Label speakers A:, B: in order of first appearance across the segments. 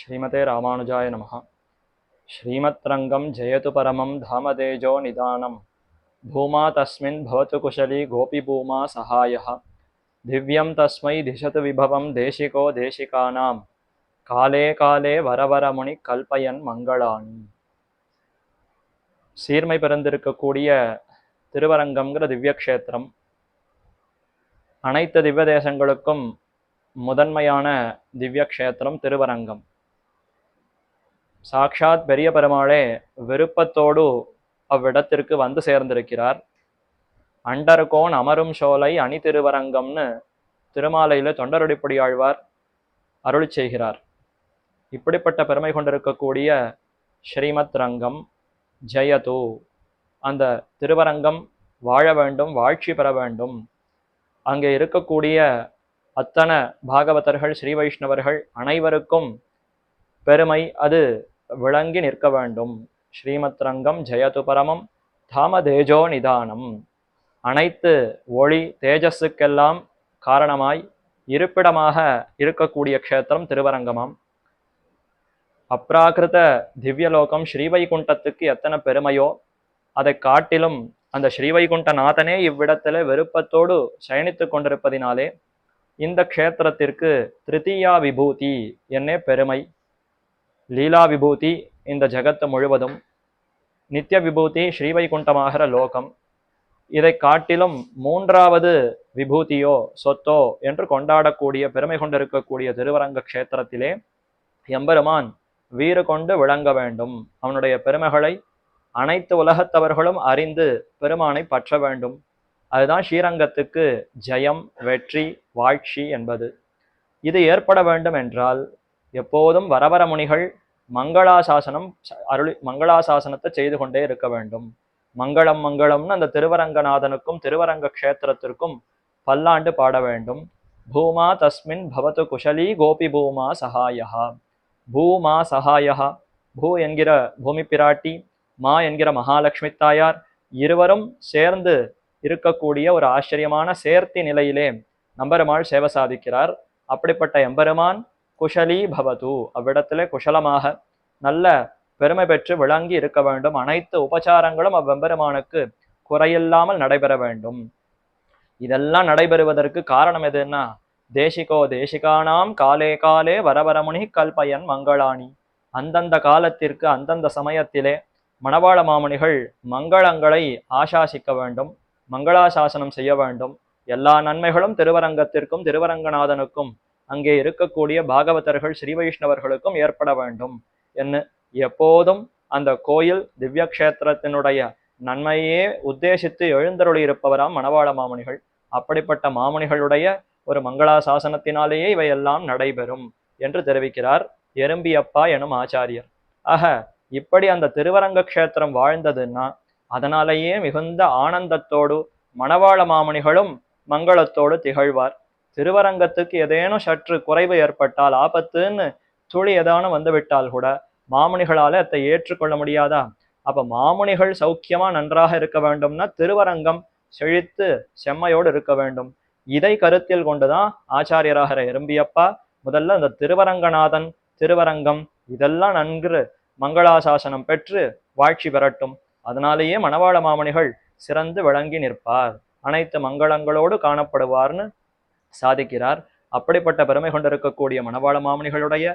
A: ஸ்ரீமதே ராமானுஜாய நம ஸ்ரீமத் ரங்கம் ஜெயது பரமம் தாமதேஜோ நிதானம். பூமா தஸ்மின் பவத்து குஷலி கோபி பூமா சகாய திவ்யம் தஸ்மை திசத்து விபவம் தேசிகோ தேசிகானாம் காலே காலே வரவரமுனி கல்பயன் மங்களாணி சீர்மை பிறந்திருக்கக்கூடிய திருவரங்கம்ங்கிற திவ்யக்ஷேத்திரம். அனைத்து திவ்ய தேசங்களுக்கும் முதன்மையான திவ்யக்ஷேத்திரம் திருவரங்கம். சாக்ஷாத் பெரிய பெருமாளே விருப்பத்தோடு அவ்விடத்திற்கு வந்து சேர்ந்திருக்கிறார். அண்டர்கோன் அமரும் சோலை அணி திருவரங்கம்னு திருமாலையில தொண்டரடிப்படி ஆழ்வார் அருளி செய்கிறார். இப்படிப்பட்ட பெருமை கொண்டிருக்கக்கூடிய ஸ்ரீமத் ரங்கம் ஜெயது. அந்த திருவரங்கம் வாழ வேண்டும் வாழ்ச்சி பெற வேண்டும். அங்கே இருக்கக்கூடிய அத்தனை பாகவதர்கள் ஸ்ரீ வைஷ்ணவர்கள் அனைவருக்கும் பெருமை. அது விளங்கி நிற்க வேண்டும். ஸ்ரீமத் ரங்கம் ஜெயது பரமம் தாம தேஜோ நிதானம். அனைத்து ஒளி தேஜஸுக்கெல்லாம் காரணமாய் இருப்பிடமாக இருக்கக்கூடிய க்ஷேத்திரம் திருவரங்கமாம். அப்ராகிருத திவ்யலோகம் ஸ்ரீவைகுண்டத்துக்கு எத்தனை பெருமையோ அதை காட்டிலும் அந்த ஸ்ரீவைகுண்ட நாதனே இவ்விடத்துல விருப்பத்தோடு சயனித்து கொண்டிருப்பதினாலே இந்த க்ஷேத்திரத்திற்கு திருத்தீயா விபூதி என்னே பெருமை. லீலா விபூதி இந்த ஜகத்து முழுவதும் நித்திய விபூதி ஸ்ரீவைகுண்டமாகிற லோகம். இதை காட்டிலும் மூன்றாவது விபூதியோ சொத்தோ என்று கொண்டாடக்கூடிய பெருமை கொண்டிருக்கக்கூடிய திருவரங்க க்ஷேத்திரத்திலே எம்பெருமான் வீறு கொண்டு விளங்க வேண்டும். அவனுடைய பெருமைகளை அனைத்து உலகத்தவர்களும் அறிந்து பெருமானை பற்ற வேண்டும். அதுதான் ஸ்ரீரங்கத்துக்கு ஜெயம் வெற்றி வாழ்ச்சி என்பது. இது ஏற்பட வேண்டும் என்றால் எப்போதும் வரவர முனிகள் மங்களாசாசனம் அருளி மங்களாசாசனத்தை செய்து கொண்டே இருக்க வேண்டும். மங்களம் மங்களம்னு அந்த திருவரங்கநாதனுக்கும் திருவரங்க க்ஷேத்திரத்திற்கும் பல்லாண்டு பாட வேண்டும். பூமா தஸ்மின் பவத்து குஷலி கோபி பூமா சகாயா பூமா சகாயா பூ என்கிற பூமி பிராட்டி மா என்கிற மகாலட்சுமி தாயார் இருவரும் சேர்ந்து இருக்கக்கூடிய ஒரு ஆச்சரியமான சேர்த்தி நிலையிலே நம்பெருமாள் சேவை சாதிக்கிறார். அப்படிப்பட்ட எம்பெருமான் குஷலீ பவது. அவ்விடத்திலே குஷலமாக நல்ல பெருமை பெற்று விளங்கி இருக்க வேண்டும். அனைத்து உபச்சாரங்களும் அவ்வெம்பெருமானுக்கு குறையில்லாமல் நடைபெற வேண்டும். இதெல்லாம் நடைபெறுவதற்கு காரணம் எதுன்னா தேசிகோ தேசிகானாம் காலே காலே வரவரமுனி கல்பயன் மங்களாணி அந்தந்த காலத்திற்கு அந்தந்த சமயத்திலே மணவாள மாமணிகள் மங்களங்களை ஆசாசிக்க வேண்டும் மங்களாசாசனம் செய்ய வேண்டும். எல்லா நன்மைகளும் திருவரங்கத்திற்கும் திருவரங்கநாதனுக்கும் அங்கே இருக்கக்கூடிய பாகவதர்கள் ஸ்ரீ வைஷ்ணவர்களுக்கும் ஏற்பட வேண்டும். என்ன? எப்போதும் அந்த கோயில் திவ்ய கஷேத்திரத்தினுடைய நன்மையே உத்தேசித்து எழுந்தருளி இருப்பவராம் மணவாள மாமணிகள் அப்படிப்பட்ட மாமணிகளுடைய ஒரு மங்களா சாசனத்தினாலேயே இவையெல்லாம் நடைபெறும் என்று தெரிவிக்கிறார் எறும்பியப்பா எனும் ஆச்சாரியர். ஆக இப்படி அந்த திருவரங்க க்ஷேத்திரம் வாழ்ந்ததுன்னா அதனாலேயே மிகுந்த ஆனந்தத்தோடு மணவாள மாமணிகளும் மங்களத்தோடு திகழ்வார். திருவரங்கத்துக்கு ஏதேனும் சற்று குறைவு ஏற்பட்டால் ஆபத்துன்னு துளி ஏதானும் வந்துவிட்டால் கூட மாமுனிகளால அதை ஏற்றுக்கொள்ள முடியாதா? அப்ப மாமுனிகள் சௌக்கியமா நன்றாக இருக்க வேண்டும்னா திருவரங்கம் செழித்து செம்மையோடு இருக்க வேண்டும். இதை கருத்தில் கொண்டுதான் ஆச்சாரியராகிற எறும்பியப்பா முதல்ல அந்த திருவரங்கநாதன் திருவரங்கம் இதெல்லாம் நன்கு மங்களாசாசனம் பெற்று வாழ்ச்சி பெறட்டும். அதனாலேயே மணவாள மாமணிகள் சிறந்து விளங்கி நிற்பார். அனைத்து மங்களங்களோடு காணப்படுவார்னு சாதிக்கிறார். அப்படிப்பட்ட பெருமை கொண்டிருக்கக்கூடிய மணவாள மாமணிகளுடைய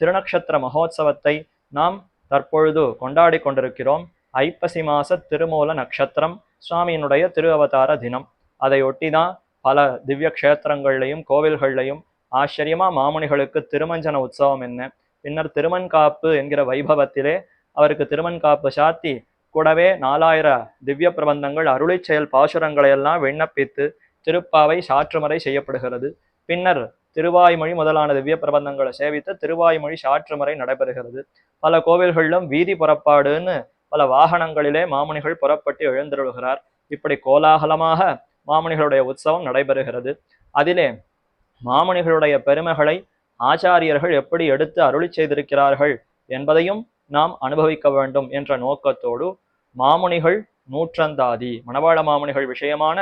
A: திருநக்ஷத்திர மகோத்சவத்தை நாம் தற்பொழுது கொண்டாடி கொண்டிருக்கிறோம். ஐப்பசி மாச திருமூல நட்சத்திரம் சுவாமியினுடைய திரு அவதார தினம். அதையொட்டி தான் பல திவ்ய கஷேத்திரங்கள்லையும் கோவில்கள்லையும் ஆச்சரியமா மாமுனிகளுக்கு திருமஞ்சன உற்சவம் என்ன? பின்னர் திருமன்காப்பு என்கிற வைபவத்திலே அவருக்கு திருமன்காப்பு சாத்தி கூடவே நாலாயிர திவ்ய பிரபந்தங்கள் அருளை செயல் பாசுரங்களை எல்லாம் விண்ணப்பித்து திருப்பாவை சாற்றுமறை செய்யப்படுகிறது. பின்னர் திருவாய்மொழி முதலான திவ்ய பிரபந்தங்களை சேவித்து திருவாய்மொழி சாற்றுமறை நடைபெறுகிறது. பல கோவில்களிலும் வீதி புறப்பாடுன்னு பல வாகனங்களிலே மாமுனிகள் புறப்பட்டு எழுந்தருள்கிறார். இப்படி கோலாகலமாக மாமுனிகளுடைய உற்சவம் நடைபெறுகிறது. அதிலே மாமுனிகளுடைய பெருமைகளை ஆச்சாரியர்கள் எப்படி எடுத்து அருளி செய்திருக்கிறார்கள் என்பதையும் நாம் அனுபவிக்க வேண்டும் என்ற நோக்கத்தோடு மாமுனிகள் நூற்றந்தாதி மணவாள மாமுனிகள் விஷயமான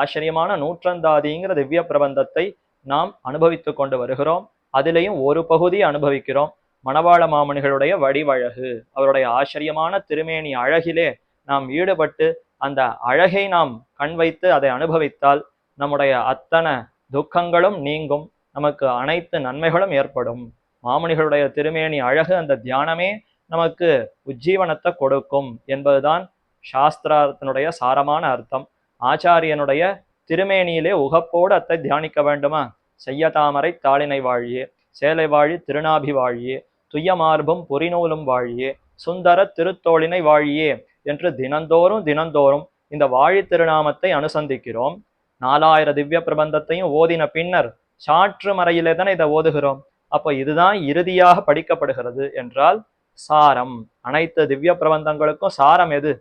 A: ஆச்சரியமான நூற்றந்தாதிங்கிற திவ்ய பிரபந்தத்தை நாம் அனுபவித்து கொண்டு வருகிறோம். அதிலையும் ஒரு பகுதி அனுபவிக்கிறோம். மணவாள மாமணிகளுடைய வடிவழகு. அவருடைய ஆச்சரியமான திருமேனி அழகிலே நாம் ஈடுபட்டு அந்த அழகை நாம் கண் வைத்து அதை அனுபவித்தால் நம்முடைய அத்தனை துக்கங்களும் நீங்கும். நமக்கு அனைத்து நன்மைகளும் ஏற்படும். மாமனிகளுடைய திருமேனி அழகு அந்த தியானமே நமக்கு உஜ்ஜீவனத்தை கொடுக்கும் என்பதுதான் சாஸ்திரத்தினுடைய சாரமான அர்த்தம். ஆச்சாரியனுடைய திருமேனியிலே உகப்போடு அத்தை தியானிக்க வேண்டுமா? செய்யதாமரை தாளினை வாழியே சேலை வாழி திருநாபி வாழியே துய்யமார்பும் பொறிநூலும் வாழியே சுந்தர திருத்தோளினை வாழியே என்று தினந்தோறும் தினந்தோறும் இந்த வாழி திருநாமத்தை அனுசந்திக்கிறோம். நாலாயிர திவ்ய பிரபந்தத்தையும் ஓதின பின்னர் சாற்று மறையிலே தானே இதை ஓதுகிறோம். அப்போ இதுதான் இறுதியாக படிக்கப்படுகிறது என்றால் சாரம். அனைத்து திவ்ய பிரபந்தங்களுக்கும் சாரம் எது?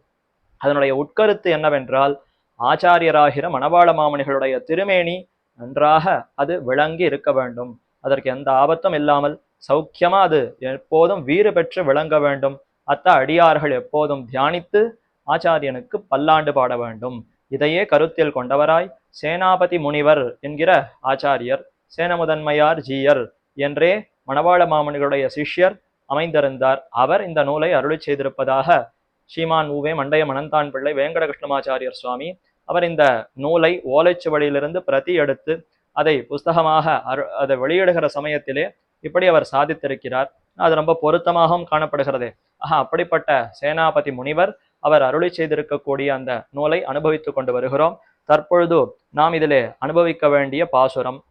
A: அதனுடைய உட்கருத்து என்னவென்றால் ஆச்சாரியராகிற மணவாள மாமணிகளுடைய திருமேனி நன்றாக அது விளங்கி இருக்க வேண்டும். அதற்கு எந்த ஆபத்தும் இல்லாமல் சௌக்கியமா அது எப்போதும் வீறு பெற்று விளங்க வேண்டும். அத்த அடியார்கள் எப்போதும் தியானித்து ஆச்சாரியனுக்கு பல்லாண்டு பாட வேண்டும். இதையே கருத்தில் கொண்டவராய் சேனாபதி முனிவர் என்கிற ஆச்சாரியர் சேனமுதன்மையார் ஜீயர் என்றே மணவாள மாமனிகளுடைய சிஷ்யர் அமைந்திருந்தார். அவர் இந்த நூலை அருளி செய்திருப்பதாக ஸ்ரீமான் ஊவே மண்டைய மணந்தான் பிள்ளை வேங்கடகிருஷ்ணமாச்சாரியர் சுவாமி. அவர் இந்த நூலை ஓலைச்சுவடியிலிருந்து பிரதி எடுத்து அதை புஸ்தகமாக அரு அதை வெளியிடுகிற சமயத்திலே இப்படி அவர் சாதித்திருக்கிறார். அது ரொம்ப பொருத்தமாகவும் காணப்படுகிறதே. ஆஹா அப்படிப்பட்ட சேனாபதி முனிவர் அவர் அருளை செய்திருக்கக்கூடிய அந்த நூலை அனுபவித்துக் கொண்டு வருகிறோம். தற்பொழுது நாம் இதிலே அனுபவிக்க வேண்டிய பாசுரம்.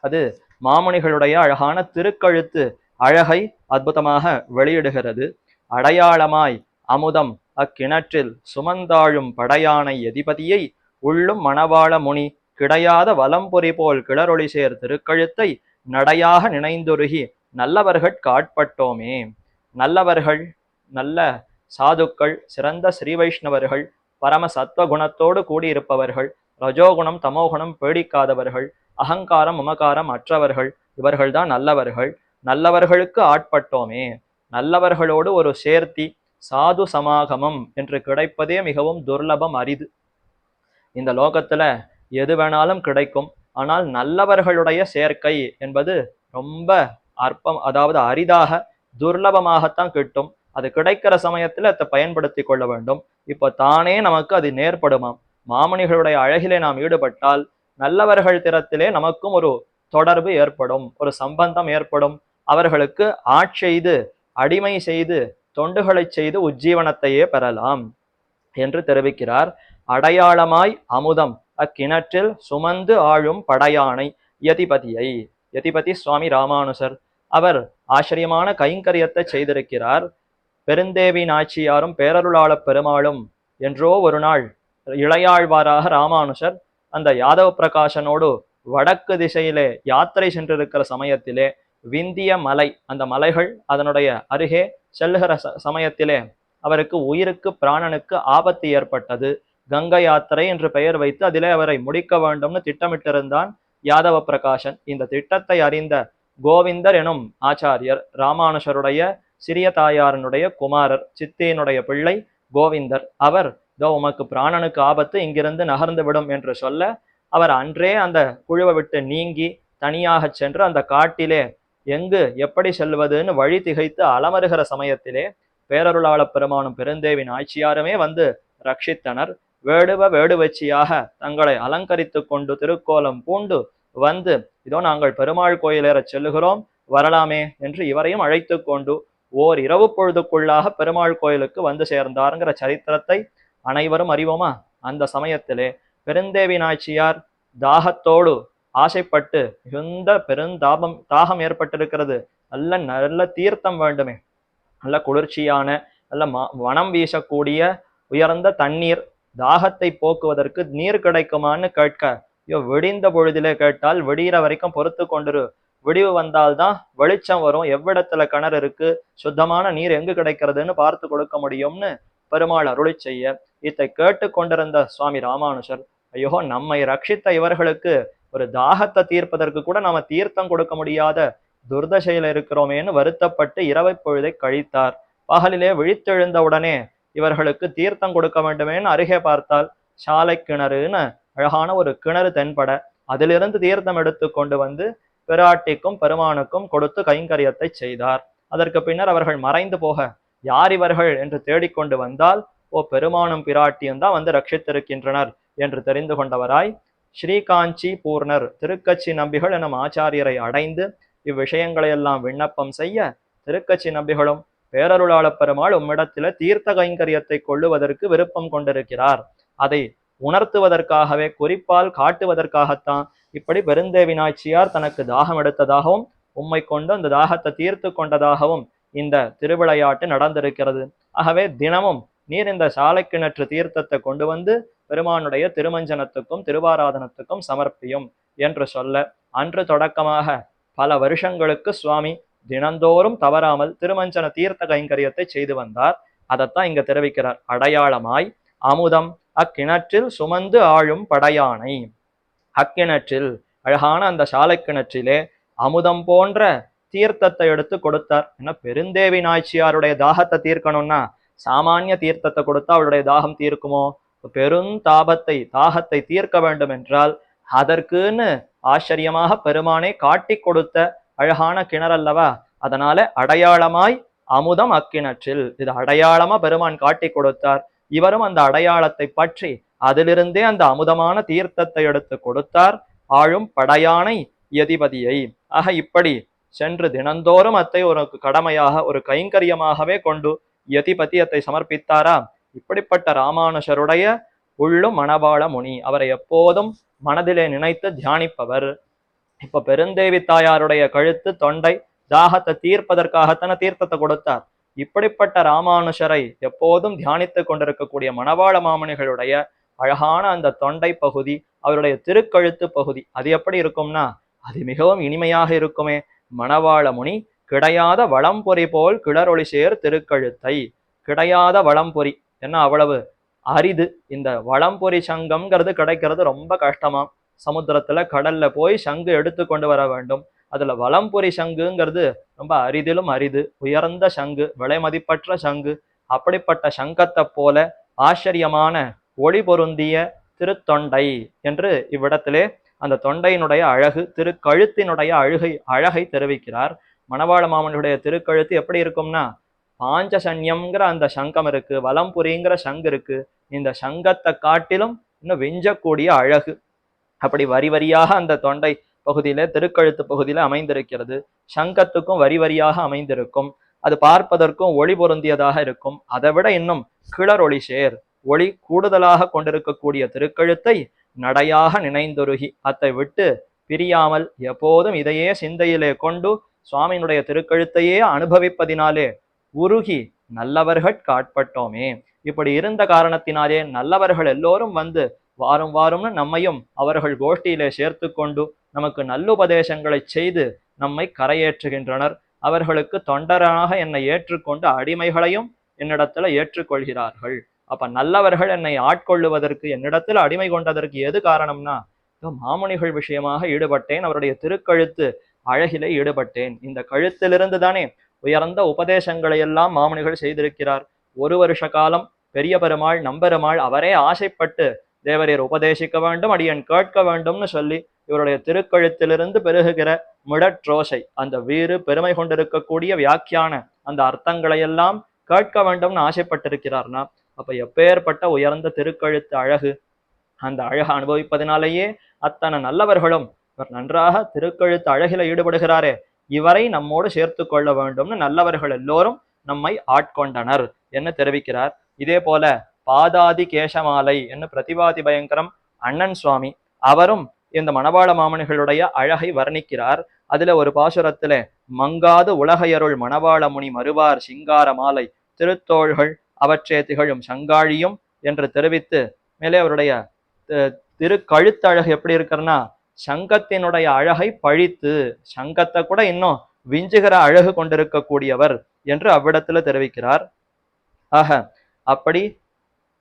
A: அது மாமுனிகளுடைய அழகான திருக்கழுத்து அழகை அற்புதமாக வெளியிடுகிறது. அடையாளமாய் அமுதம் அக்கிணற்றில் சுமந்தாழும் படையானை எதிபதியை உள்ளும் மணவாள முனி கிடையாத வலம்புரி போல் கிளரொளி சேர் திருக்கழுத்தை நடையாக நினைந்துருகி நல்லவர்கள் காட்பட்டோமே. நல்லவர்கள் நல்ல சாதுக்கள் சிறந்த ஸ்ரீ வைஷ்ணவர்கள் பரம சத்வகுணத்தோடு கூடியிருப்பவர்கள் ரஜோகுணம் தமோகுணம் பேடிக்காதவர்கள் அகங்காரம் உமகாரம் அற்றவர்கள் இவர்கள்தான் நல்லவர்கள். நல்லவர்களுக்கு ஆட்பட்டோமே. நல்லவர்களோடு ஒரு சேர்த்தி சாது சமாகமம் என்று கிடைப்பதே மிகவும் துர்லபம் அரிது. இந்த லோகத்துல எது வேணாலும் கிடைக்கும். ஆனால் நல்லவர்களுடைய சேர்க்கை என்பது ரொம்ப அற்பம் அதாவது அரிதாக துர்லபமாகத்தான் கிட்டும். அது கிடைக்கிற சமயத்துல அதை பயன்படுத்தி கொள்ள வேண்டும். இப்போ தானே நமக்கு அது நேர்படுமாம் மாமணிகளுடைய அழகிலே நாம் ஈடுபட்டால் நல்லவர்கள் திறத்திலே நமக்கும் ஒரு தொடர்பு ஏற்படும் ஒரு சம்பந்தம் ஏற்படும். அவர்களுக்கு ஆட்செய்து அடிமை செய்து தொண்டுகளை செய்து உஜ்ஜீவனத்தையே பெறலாம் என்று தெரிவிக்கிறார். அடையாளமாய் அமுதம். அக்கிணற்றில் சுமந்து ஆழும் படையானை யதிபதியை. யதிபதி சுவாமி ராமானுசர். அவர் ஆச்சரியமான கைங்கரியத்தை செய்திருக்கிறார். பெருந்தேவி நாச்சியாரும் பேரருளாள பெருமாளும் என்றோ ஒரு நாள் இளையாழ்வாராக ராமானுஷர் அந்த யாதவ பிரகாசனோடு வடக்கு திசையிலே யாத்திரை சென்றிருக்கிற சமயத்திலே விந்திய மலை அந்த மலைகள் அதனுடைய அருகே செல்லுகிற ச சமயத்திலே அவருக்கு உயிருக்கு பிராணனுக்கு ஆபத்து ஏற்பட்டது. கங்கை யாத்திரை என்று பெயர் வைத்து அதிலே அவரை முடிக்க வேண்டும்னு திட்டமிட்டிருந்தான் யாதவ பிரகாஷன் இந்த திட்டத்தை அறிந்த கோவிந்தர் எனும் ஆச்சாரியர் ராமானுஷருடைய சிறிய தாயாரனுடைய குமாரர் சித்தியினுடைய பிள்ளை கோவிந்தர். அவர் இதோ உமக்கு பிராணனுக்கு ஆபத்து இங்கிருந்து நகர்ந்து விடும் என்று சொல்ல அவர் அன்றே அந்த குழுவை விட்டு நீங்கி தனியாக சென்று அந்த காட்டிலே எங்கு எப்படி செல்வதுன்னு வழி திகைத்து அலமருகிற சமயத்திலே பேரருளாள பெருமானும் பெருந்தேவின் ஆட்சியாருமே வந்து ரட்சித்தனர். வேடுவ வேடுவச்சியாக தங்களை அலங்கரித்து கொண்டு திருக்கோலம் பூண்டு வந்து இதோ நாங்கள் பெருமாள் கோயிலேற செல்லுகிறோம் வரலாமே என்று இவரையும் அழைத்து கொண்டு ஓர் இரவு பொழுதுக்குள்ளாக பெருமாள் கோயிலுக்கு வந்து சேர்ந்தாருங்கிற சரித்திரத்தை அனைவரும் அறிவோமா? அந்த சமயத்திலே பெருந்தேவி நாச்சியார் தாகத்தோடு ஆசைப்பட்டு மிகுந்த பெருந்தாபம் தாகம் ஏற்பட்டிருக்கிறது. நல்ல நல்ல தீர்த்தம் வேண்டுமே. நல்ல குளிர்ச்சியான நல்ல ம வனம் வீசக்கூடிய உயர்ந்த தண்ணீர் தாகத்தை போக்குவதற்கு நீர் கிடைக்குமான்னு கேட்க ஐயோ விடிந்த பொழுதிலே கேட்டால் விடிகிற வரைக்கும் பொறுத்து கொண்டிரு. விடிவு வந்தால்தான் வெளிச்சம் வரும். எவ்விடத்துல கிணறு இருக்கு சுத்தமான நீர் எங்கு கிடைக்கிறதுன்னு பார்த்து கொடுக்க முடியும்னு பெருமாள் அருளி செய்ய இதை கேட்டு கொண்டிருந்த சுவாமி ராமானுஷர் ஐயோ நம்மை ரட்சித்த இவர்களுக்கு ஒரு தாகத்தை தீர்ப்பதற்கு கூட நாம தீர்த்தம் கொடுக்க முடியாத துர்தசையில இருக்கிறோமேன்னு வருத்தப்பட்டு இரவை பொழுதை கழித்தார். பகலிலே விழித்தெழுந்த உடனே இவர்களுக்கு தீர்த்தம் கொடுக்க வேண்டுமேன்னு அருகே பார்த்தால் சாலை கிணறுன்னு அழகான ஒரு கிணறு தென்பட அதிலிருந்து தீர்த்தம் எடுத்து கொண்டு வந்து பிராட்டிக்கும் பெருமானுக்கும் கொடுத்து கைங்கரியத்தை செய்தார். அதற்கு பின்னர் அவர்கள் மறைந்து போக யார் இவர்கள்? என்று தேடிக்கொண்டு வந்தால் ஓ பெருமானும் பிராட்டியும் தான் வந்து ரட்சித்திருக்கின்றனர் என்று தெரிந்து கொண்டவராய் ஸ்ரீகாஞ்சி பூர்ணர் திருக்கச்சி நம்பிகள் எனும் ஆச்சாரியரை அடைந்து இவ்விஷயங்களையெல்லாம் விண்ணப்பம் செய்ய திருக்கச்சி நம்பிகளும் பேரருளாள பெருமாள் உம்மிடத்தில தீர்த்த கைங்கரியத்தை கொள்ளுவதற்கு விருப்பம் கொண்டிருக்கிறார். அதை உணர்த்துவதற்காகவே குறிப்பால் காட்டுவதற்காகத்தான் இப்படி பெருந்தேவி நாச்சியார் தனக்கு தாகம் எடுத்ததாகவும் உம்மை கொண்டு அந்த தாகத்தை தீர்த்து கொண்டதாகவும் இந்த திருவிளையாட்டு நடந்திருக்கிறது. ஆகவே தினமும் நீர் இந்த சாலை கிணற்று தீர்த்தத்தை கொண்டு வந்து பெருமானுடைய திருமஞ்சனத்துக்கும் திருவாராதனத்துக்கும் சமர்ப்பியும் என்று சொல்ல அன்று தொடக்கமாக பல வருஷங்களுக்கு சுவாமி தினந்தோறும் தவறாமல் திருமஞ்சன தீர்த்த கைங்கரியத்தை செய்து வந்தார். அதைத்தான் இங்க தெரிவிக்கிறார். அடையாளமாய் அமுதம் அக்கிணற்றில் சுமந்து ஆழும் படையானை. அக்கிணற்றில் அழகான அந்த சாலை கிணற்றிலே அமுதம் போன்ற தீர்த்தத்தை எடுத்து கொடுத்தார். ஏன்னா பெருந்தேவி நாச்சியாருடைய தாகத்தை தீர்க்கணும்னா சாமானிய தீர்த்தத்தை கொடுத்தா அவளுடைய தாகம் தீர்க்குமோ? பெரும் தாபத்தை தாகத்தை தீர்க்க வேண்டும் என்றால் அதற்குன்னு ஆச்சரியமாக பெருமானை காட்டி கொடுத்த அழகான கிணறல்லவா? அதனால அடையாளமாய் அமுதம் அக்கிணற்றில். இது அடையாளமா பெருமான் காட்டி கொடுத்தார். இவரும் அந்த அடையாளத்தை பற்றி அதிலிருந்தே அந்த அமுதமான தீர்த்தத்தை எடுத்து கொடுத்தார். ஆழும் படையானை யதிபதியை. ஆக இப்படி சென்று தினந்தோறும் அத்தை ஒரு கடமையாக ஒரு கைங்கரியமாகவே கொண்டு யதிபதியத்தை சமர்ப்பித்தாரா? இப்படிப்பட்ட ராமானுஷருடைய உள்ளும் மணவாள முனி. அவரை எப்போதும் மனதிலே நினைத்து தியானிப்பவர். இப்ப பெருந்தேவி தாயாருடைய கழுத்து தொண்டை தாகத்தை தீர்ப்பதற்காகத்தான தீர்த்தத்தை கொடுத்தார். இப்படிப்பட்ட ராமானுஷரை எப்போதும் தியானித்துக் கொண்டிருக்கக்கூடிய மணவாள மாமனிகளுடைய அழகான அந்த தொண்டை பகுதி அவருடைய திருக்கழுத்து பகுதி அது எப்படி இருக்கும்னா அது மிகவும் இனிமையாக இருக்குமே. மணவாள முனி கிடையாத வளம்பொறி போல் கிளரொளி சேர் திருக்கழுத்தை. கிடையாத வளம்பொறி என்ன அவ்வளவு அரிது? இந்த வளம்பொறி சங்கம்ங்கிறது கிடைக்கிறது ரொம்ப கஷ்டமா. சமுத்திரத்துல கடல்ல போய் சங்கு எடுத்து கொண்டு வர வேண்டும். அதுல வளம்பொறி சங்குங்கிறது ரொம்ப அரிதிலும் அரிது. உயர்ந்த சங்கு விலை மதிப்பற்ற சங்கு அப்படிப்பட்ட சங்கத்தை போல ஆச்சரியமான ஒளி பொருந்திய திருத்தொண்டை என்று இவ்விடத்திலே அந்த தொண்டையினுடைய அழகு திருக்கழுத்தினுடைய அழுகை அழகை தெரிவிக்கிறார். மணவாள மாமனுடைய திருக்கழுத்து எப்படி இருக்கும்னா பாஞ்சசன்யம்ங்கிற அந்த சங்கம் இருக்கு வலம்புரிங்கிற சங்கு இருக்கு. இந்த சங்கத்தை காட்டிலும் இன்னும் வெஞ்சக்கூடிய அழகு. அப்படி வரி வரியாக அந்த தொண்டை பகுதியில திருக்கழுத்து பகுதியில அமைந்திருக்கிறது. சங்கத்துக்கும் வரி வரியாக அமைந்திருக்கும். அது பார்ப்பதற்கும் ஒளி பொருந்தியதாக இருக்கும். அதை விட இன்னும் ஒளி சேர் ஒளி கூடுதலாக கொண்டிருக்கக்கூடிய திருக்கழுத்தை நடையாக நினைந்தொருகி அத்தை விட்டு பிரியாமல் எப்போதும் இதையே சிந்தையிலே கொண்டு சுவாமியினுடைய திருக்கழுத்தையே அனுபவிப்பதினாலே உருகி நல்லவர்கள் காட்பட்டோமே. இப்படி இருந்த காரணத்தினாலே நல்லவர்கள் எல்லோரும் வந்து வாரும் வாரும்னு நம்மையும் அவர்கள் கோஷ்டியிலே சேர்த்து கொண்டு நமக்கு நல்லுபதேசங்களை செய்து நம்மை கரையேற்றுகின்றனர். அவர்களுக்கு தொண்டராக என்னை ஏற்றுக்கொண்டு அடிமைகளையும் என்னிடத்துல ஏற்றுக்கொள்கிறார்கள். அப்ப நல்லவர்கள் என்னை ஆட்கொள்ளுவதற்கு என்னிடத்துல அடிமை கொண்டதற்கு எது காரணம்னா மாமுனிகள் விஷயமாக ஈடுபட்டேன் அவருடைய திருக்கழுத்து அழகிலே ஈடுபட்டேன். இந்த கழுத்திலிருந்து தானே உயர்ந்த உபதேசங்களை எல்லாம் மாமுனிகள் செய்திருக்கிறார். ஒரு வருஷ காலம் பெரிய பெருமாள் நம்பெருமாள் அவரே ஆசைப்பட்டு தேவரீர் உபதேசிக்க வேண்டும் அடியன் கேட்க வேண்டும்னு சொல்லி இவருடைய திருக்கழுத்திலிருந்து பெருகுகிற முடற்றோசை அந்த வீறு பெருமை கொண்டிருக்கக்கூடிய வியாக்கியான அந்த அர்த்தங்களை எல்லாம் கேட்க வேண்டும்னு ஆசைப்பட்டிருக்கிறார்னா அப்ப எப்பேற்பட்ட உயர்ந்த திருக்கழுத்து அழகு அந்த அழகை அனுபவிப்பதினாலேயே அத்தனை நல்லவர்களும் இவர் நன்றாக திருக்கழுத்து அழகில ஈடுபடுகிறாரே இவரை நம்மோடு சேர்த்து கொள்ள வேண்டும்னு நல்லவர்கள் எல்லோரும் நம்மை ஆட்கொண்டனர் என்று தெரிவிக்கிறார். இதே போல பாதாதி கேசமாலை என்று பிரதிபாதி பயங்கரம் அண்ணன் சுவாமி அவரும் இந்த மணவாள மாமனிகளுடைய அழகை வர்ணிக்கிறார். அதுல ஒரு பாசுரத்துல மங்காது உலகையருள் மணவாள முனி மறுவார் சிங்கார மாலை திருத்தோள்கள் அவற்றே திகழும் சங்காழியும் என்று தெரிவித்து மேலே அவருடைய திருக்கழுத்தழகு எப்படி இருக்கிறன்னா சங்கத்தினுடைய அழகை பழித்து சங்கத்தை கூட இன்னும் விஞ்சுகிற அழகு கொண்டிருக்கக்கூடியவர் என்று அவ்விடத்துல தெரிவிக்கிறார். ஆக அப்படி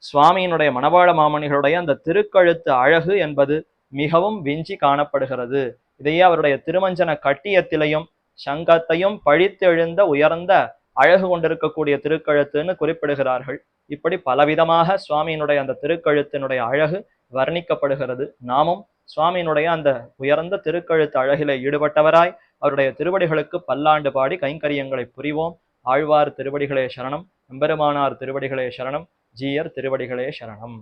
A: சுவாமியினுடைய மணவாள மாமணிகளுடைய அந்த திருக்கழுத்து அழகு என்பது மிகவும் விஞ்சி காணப்படுகிறது. இதையே அவருடைய திருமஞ்சன கட்டியத்திலையும் சங்கத்தையும் பழித்தெழுந்த உயர்ந்த அழகு கொண்டிருக்கக்கூடிய திருக்கழுத்துன்னு குறிப்பிடுகிறார்கள். இப்படி பலவிதமாக சுவாமியினுடைய அந்த திருக்கழுத்தினுடைய அழகு வர்ணிக்கப்படுகிறது. நாமும் சுவாமியினுடைய அந்த உயர்ந்த திருக்கழுத்து அழகிலே ஈடுபட்டவராய் அவருடைய திருவடிகளுக்கு பல்லாண்டு பாடி கைங்கரியங்களை புரிவோம். ஆழ்வார் திருவடிகளே சரணம் எம்பெருமானார் திருவடிகளே சரணம் ஜீயர் திருவடிகளே சரணம்.